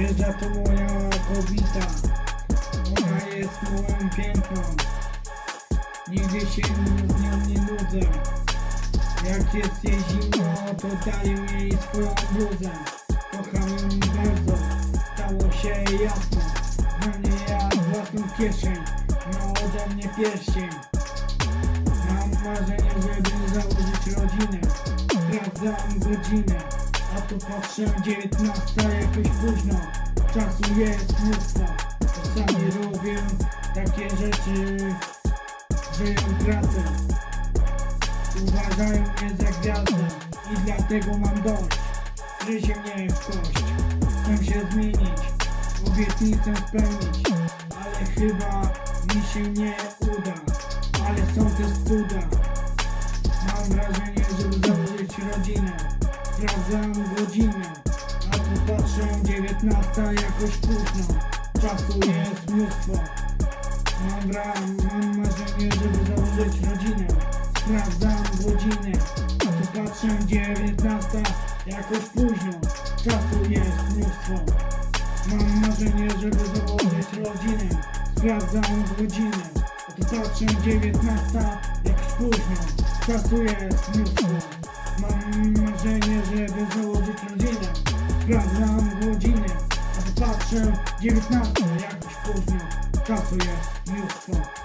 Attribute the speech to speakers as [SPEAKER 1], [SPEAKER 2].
[SPEAKER 1] Wjeżdża tu moja kobieta Ona jest moją piękną Nigdy się z nią nie nudzę. Jak jest jej zimno, to daję jej swoją bluzę. Kocham ją bardzo, stało się jasno. Dla mnie jak własną kieszeń, ma ode mnie pierścień. Mam marzenie, żeby założyć rodzinę. Sprawdzam godzinę, a tu patrzę 19 jakoś późno. Czasu jest mnóstwo. Czasami robię takie rzeczy, że ją tracę Uważają mnie za gwiazdę i dlatego mam dość. Gryzie mnie w kość. Chcę się zmienić, obietnicę spełnić Ale chyba mi się nie uda. Ale są też cuda. Mam wrażenie, żeby założyć rodzinę Sprawdzam godzinę. A tu patrzę 19 jakoś późno. Czasu jest mnóstwo. Mam, bra, mam marzenie, żeby założyć rodzinę. Sprawdzam godzinę. A tu patrzę 19 jakoś późno. Czasu jest mnóstwo. Mam marzenie, żeby założyć rodzinę. Sprawdzam godzinę. A tu patrzę 19 jakoś późno. Czasu jest mnóstwo. Mam marzenie, żeby założyć rodzinę Sprawdzam godzinę A tu patrzę 19 jakoś późno jest mnóstwo